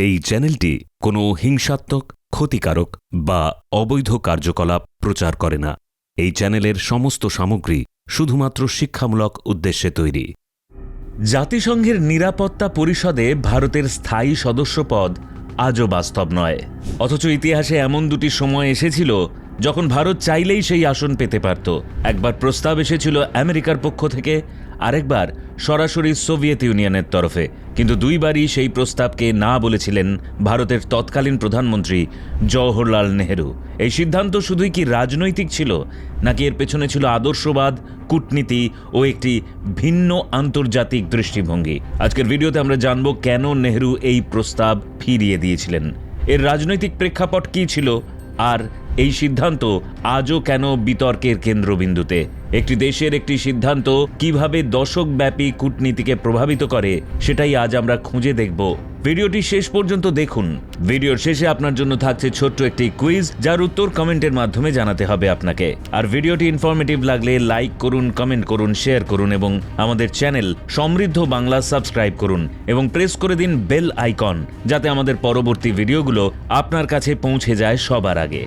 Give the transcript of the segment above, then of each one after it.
এই চ্যানেলটি কোনো হিংসাত্মক, ক্ষতিকারক বা অবৈধ কার্যকলাপ প্রচার করে না। এই চ্যানেলের সমস্ত সামগ্রী শুধুমাত্র শিক্ষামূলক উদ্দেশ্যে তৈরি। জাতিসংঘের নিরাপত্তা পরিষদে ভারতের স্থায়ী সদস্যপদ আজও বাস্তব নয়। অথচ ইতিহাসে এমন দুটি সময় এসেছিল যখন ভারত চাইলেই সেই আসন পেতে পারত। একবার প্রস্তাব এসেছিল আমেরিকার পক্ষ থেকে আরেকবার, সরাসরি সোভিয়েত ইউনিয়নের তরফে। কিন্তু দুইবারই সেই প্রস্তাবকে না বলেছিলেন ভারতের তৎকালীন প্রধানমন্ত্রী জওহরলাল নেহরু। এই সিদ্ধান্ত শুধুই কি রাজনৈতিক ছিল, নাকি এর পেছনে ছিল আদর্শবাদ, কূটনীতি ও একটি ভিন্ন আন্তর্জাতিক দৃষ্টিভঙ্গি? আজকের ভিডিওতে আমরা জানব কেন নেহরু এই প্রস্তাব ফিরিয়ে দিয়েছিলেন। এর রাজনৈতিক প্রেক্ষাপট কী ছিল, আর এই সিদ্ধান্ত আজও কেন বিতর্কের কেন্দ্রবিন্দুতে? একটি দেশের একটি সিদ্ধান্ত কীভাবে দশকব্যাপী কূটনীতিকে প্রভাবিত করে, সেটাই আজ আমরা খুঁজে দেখব। ভিডিওটি শেষ পর্যন্ত দেখুন। ভিডিওর শেষে আপনার জন্য থাকছে ছোট্ট একটি কুইজ, যার উত্তর কমেন্টের মাধ্যমে জানাতে হবে আপনাকে। আর ভিডিওটি ইনফরমেটিভ লাগলে লাইক করুন, কমেন্ট করুন, শেয়ার করুন এবং আমাদের চ্যানেল সমৃদ্ধ বাংলা সাবস্ক্রাইব করুন এবং প্রেস করে দিন বেল আইকন, যাতে আমাদের পরবর্তী ভিডিওগুলো আপনার কাছে পৌঁছে যায় সবার আগে।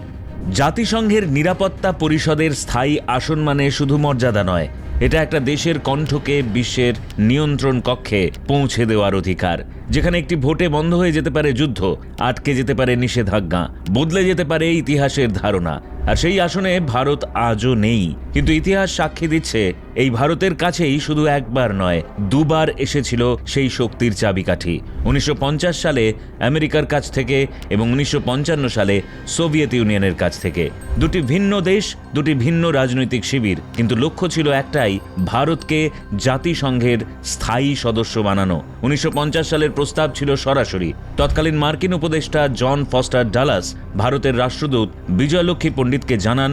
জাতিসংঘের নিরাপত্তা পরিষদের স্থায়ী আসন মানে শুধু মর্যাদা নয়, এটা একটা দেশের কণ্ঠকে বিশ্বের নিয়ন্ত্রণ কক্ষে পৌঁছে দেওয়ার অধিকার। যেখানে একটি ভোটে বন্ধ হয়ে যেতে পারে যুদ্ধ, আটকে যেতে পারে নিষেধাজ্ঞা, বদলে যেতে পারে ইতিহাসের ধারণা। আর সেই আসনে ভারত আজও নেই, কিন্তু ইতিহাস সাক্ষী দিচ্ছে এই ভারতের কাছেই শুধু একবার নয়, দুবার এসেছিল সেই শক্তির চাবিকাঠি। উনিশশো পঞ্চাশ সালে আমেরিকার কাছ থেকে এবং উনিশশো পঞ্চান্ন সালে সোভিয়েত ইউনিয়নের কাছ থেকে। দুটি ভিন্ন দেশ, দুটি ভিন্ন রাজনৈতিক শিবির, কিন্তু লক্ষ্য ছিল একটাই, ভারতকে জাতিসংঘের স্থায়ী সদস্য বানানো। উনিশশো পঞ্চাশ সালের প্রস্তাব ছিল সরাসরি। তৎকালীন মার্কিন উপদেষ্টা জন ফস্টার ডালাস, ভারতের রাষ্ট্রদূত বিজয়লক্ষ্মী পণ্ডিতকে জানান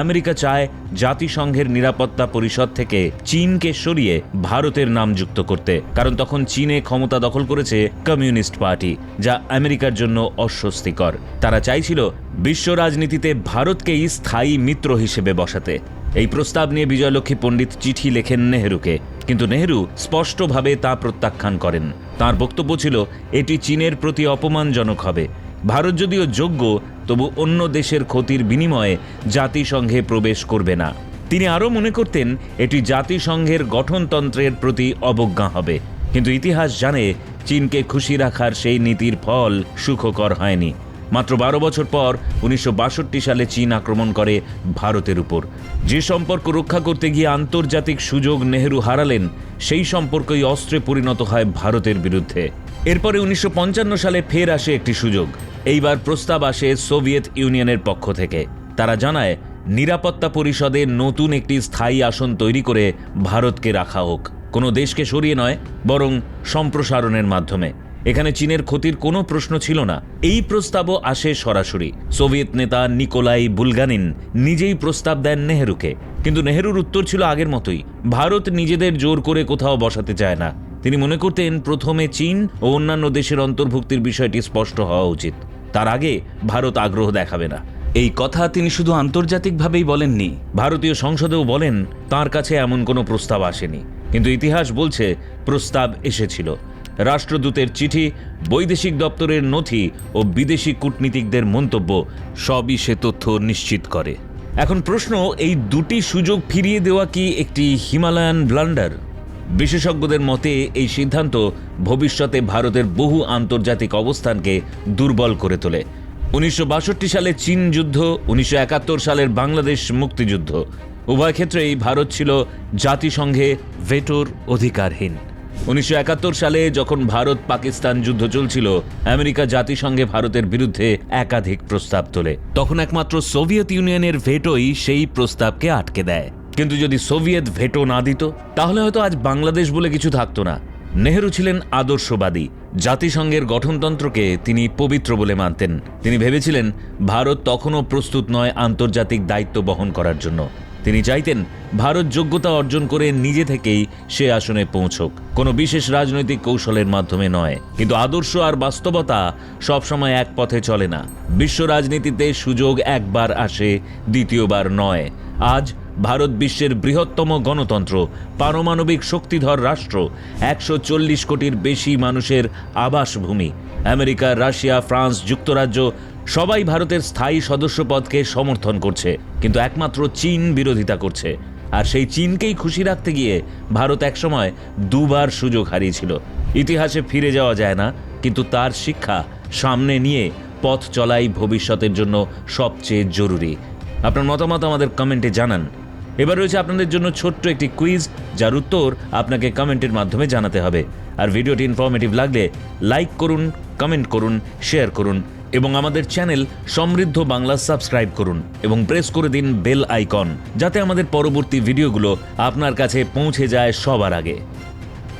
আমেরিকা চায় জাতিসংঘের নিরাপত্তা পরিষদ থেকে চীনকে সরিয়ে ভারতের নাম যুক্ত করতে, কারণ তখন চীনে ক্ষমতা দখল করেছে কমিউনিস্ট পার্টি, যা আমেরিকার জন্য অস্বস্তিকর। তারা চাইছিল বিশ্ব রাজনীতিতে ভারতকেই স্থায়ী মিত্র হিসেবে বসাতে। এই প্রস্তাব নিয়ে বিজয়লক্ষ্মী পণ্ডিত চিঠি লেখেন নেহেরুকে, কিন্তু নেহেরু স্পষ্টভাবে তা প্রত্যাখ্যান করেন। তার বক্তব্য ছিল, এটি চীনের প্রতি অপমানজনক হবে। ভারত যদিও যোগ্য, তবু অন্য দেশের ক্ষতির বিনিময়ে জাতিসংঘে প্রবেশ করবে না। তিনি আরও মনে করতেন, এটি জাতিসংঘের গঠনতন্ত্রের প্রতি অবজ্ঞা হবে। কিন্তু ইতিহাস জানে, চীনকে খুশি রাখার সেই নীতির ফল সুখকর হয়নি। মাত্র বারো বছর পর উনিশশো বাষট্টি সালে চীন আক্রমণ করে ভারতের উপর। যে সম্পর্ক রক্ষা করতে গিয়ে আন্তর্জাতিক সুযোগ নেহেরু হারালেন, সেই সম্পর্কই অস্ত্রে পরিণত হয় ভারতের বিরুদ্ধে। এরপরে উনিশশো পঞ্চান্ন সালে ফের আসে একটি সুযোগ। এইবার প্রস্তাব আসে সোভিয়েত ইউনিয়নের পক্ষ থেকে। তারা জানায়, নিরাপত্তা পরিষদে নতুন একটি স্থায়ী আসন তৈরি করে ভারতকে রাখা হোক। কোনো দেশকে সরিয়ে নয়, বরং সম্প্রসারণের মাধ্যমে। এখানে চীনের ক্ষতির কোনো প্রশ্ন ছিল না। এই প্রস্তাবও আসে সরাসরি। সোভিয়েত নেতা নিকোলাই বুলগানিন নিজেই প্রস্তাব দেন নেহেরুকে। কিন্তু নেহেরুর উত্তর ছিল আগের মতোই। ভারত নিজেদের জোর করে কোথাও বসাতে চায় না। তিনি মনে করতেন প্রথমে চীন ও অন্যান্য দেশের অন্তর্ভুক্তির বিষয়টি স্পষ্ট হওয়া উচিত। তার আগে ভারত আগ্রহ দেখাবে না। এই কথা তিনি শুধু আন্তর্জাতিকভাবেই বলেননি। ভারতীয় সংসদেও বলেন তার কাছে এমন কোনো প্রস্তাব আসেনি। কিন্তু ইতিহাস বলছে প্রস্তাব এসেছিল। রাষ্ট্রদূতের চিঠি বৈদেশিক দপ্তরের নথি ও বিদেশি কূটনীতিকদের মন্তব্য সবই সে তথ্য নিশ্চিত করে। এখন প্রশ্ন এই দুটি সুযোগ ফিরিয়ে দেওয়া কি একটি হিমালয়ান ব্লান্ডার? বিশেষজ্ঞদের মতে, এই সিদ্ধান্ত ভবিষ্যতে ভারতের বহু আন্তর্জাতিক অবস্থানকে দুর্বল করে তোলে। উনিশশো বাষট্টি সালে চীন যুদ্ধ, উনিশশো একাত্তর সালের বাংলাদেশ মুক্তিযুদ্ধ। উভয় ক্ষেত্রেই ভারত ছিল জাতিসংঘে ভেটোর অধিকারহীন। উনিশশো একাত্তর সালে যখন ভারত পাকিস্তান যুদ্ধ চলছিল, আমেরিকা জাতিসংঘে ভারতের বিরুদ্ধে একাধিক প্রস্তাব তোলে। তখন একমাত্র সোভিয়েত ইউনিয়নের ভেটোই সেই প্রস্তাবকে আটকে দেয়। কিন্তু যদি সোভিয়েত ভেটো না দিত, তাহলে হয়তো আজ বাংলাদেশ বলে কিছু থাকতো না। নেহেরু ছিলেন আদর্শবাদী। জাতিসংঘের গঠনতন্ত্রকে তিনি পবিত্র বলে মানতেন। তিনি ভেবেছিলেন, ভারত তখনও প্রস্তুত নয় আন্তর্জাতিক দায়িত্ব বহন করার জন্য। তিনি চাইতেন, ভারত যোগ্যতা অর্জন করে নিজে থেকেই সে আসনে পৌঁছক। কোনো বিশেষ রাজনৈতিক কৌশলের মাধ্যমে নয়। কিন্তু আদর্শ আর বাস্তবতা সবসময় এক পথে চলে না। বিশ্ব রাজনীতিতে সুযোগ একবার আসে, দ্বিতীয়বার নয়। আজ ভারত বিশ্বের বৃহত্তম গণতন্ত্র, পারমাণবিক শক্তিধর রাষ্ট্র, একশো চল্লিশ কোটির বেশি মানুষের আবাসভূমি। আমেরিকা, রাশিয়া, ফ্রান্স, যুক্তরাজ্য সবাই ভারতের স্থায়ী সদস্যপদকে সমর্থন করছে, কিন্তু একমাত্র চীন বিরোধিতা করছে। আর সেই চীনকেই খুশি রাখতে গিয়ে ভারত একসময় দুবার সুযোগ হারিয়েছিল। ইতিহাসে ফিরে যাওয়া যায় না, কিন্তু তার শিক্ষা সামনে নিয়ে পথ চলাই ভবিষ্যতের জন্য সবচেয়ে জরুরি। আপনার মতামত আমাদের কমেন্টে জানান। এবার রয়েছে আপনাদের জন্য ছোট্ট একটি কুইজ, যার উত্তর আপনাকে কমেন্টের মাধ্যমে জানাতে হবে। আর ভিডিওটি ইনফরমেটিভ লাগলে লাইক করুন কমেন্ট করুন শেয়ার করুন, এবং আমাদের চ্যানেল সমৃদ্ধ বাংলা সাবস্ক্রাইব করুন, এবং প্রেস করে দিন বেল আইকন যাতে আমাদের পরবর্তী ভিডিওগুলো আপনার কাছে পৌঁছে যায় সবার আগে।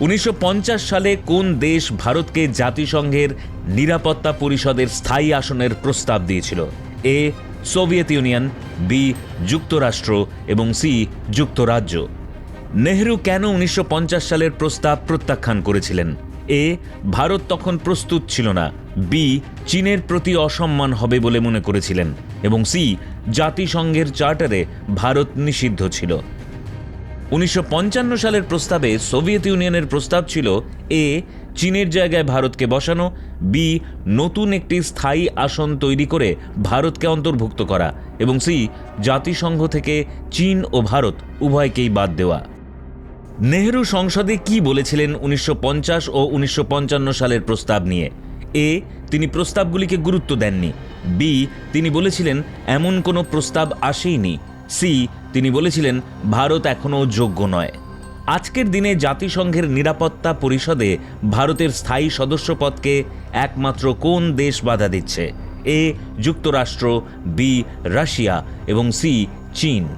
উনিশশো পঞ্চাশ সালে কোন দেশ ভারতকে জাতিসংঘের নিরাপত্তা পরিষদের স্থায়ী আসনের প্রস্তাব দিয়েছিল? এ সোভিয়েত ইউনিয়ন বি যুক্তরাষ্ট্র এবং সি যুক্তরাজ্য। নেহরু কেন উনিশশো পঞ্চাশ সালের প্রস্তাব প্রত্যাখ্যান করেছিলেন? এ ভারত তখন প্রস্তুত ছিল না। বি চীনের প্রতি অসম্মান হবে বলে মনে করেছিলেন। এবং সি জাতিসংঘের চার্টারে ভারত নিষিদ্ধ ছিল। উনিশশো পঞ্চান্ন সালের প্রস্তাবে সোভিয়েত ইউনিয়নের প্রস্তাব ছিল এ চীনের জায়গায় ভারতকে বসানো, বি, নতুন একটি স্থায়ী আসন তৈরি করে ভারতকে অন্তর্ভুক্ত করা এবং সি, জাতিসংঘ থেকে চীন ও ভারত উভয়কেই বাদ দেওয়া। নেহরু সংসদে কি বলেছিলেন উনিশশো পঞ্চাশ ও উনিশশো পঞ্চান্ন সালের প্রস্তাব নিয়ে? এ, তিনি প্রস্তাবগুলিকে গুরুত্ব দেননি। বি, তিনি বলেছিলেন এমন কোনো প্রস্তাব আসেইনি। সি, তিনি বলেছিলেন, ভারত এখনও যোগ্য নয়। আজকের দিনে জাতিসংঘের নিরাপত্তা পরিষদে ভারতের স্থায়ী সদস্যপদকে একমাত্র কোন দেশ বাধা দিচ্ছে? এ, যুক্তরাষ্ট্র, বি, রাশিয়া এবং সি, চীন।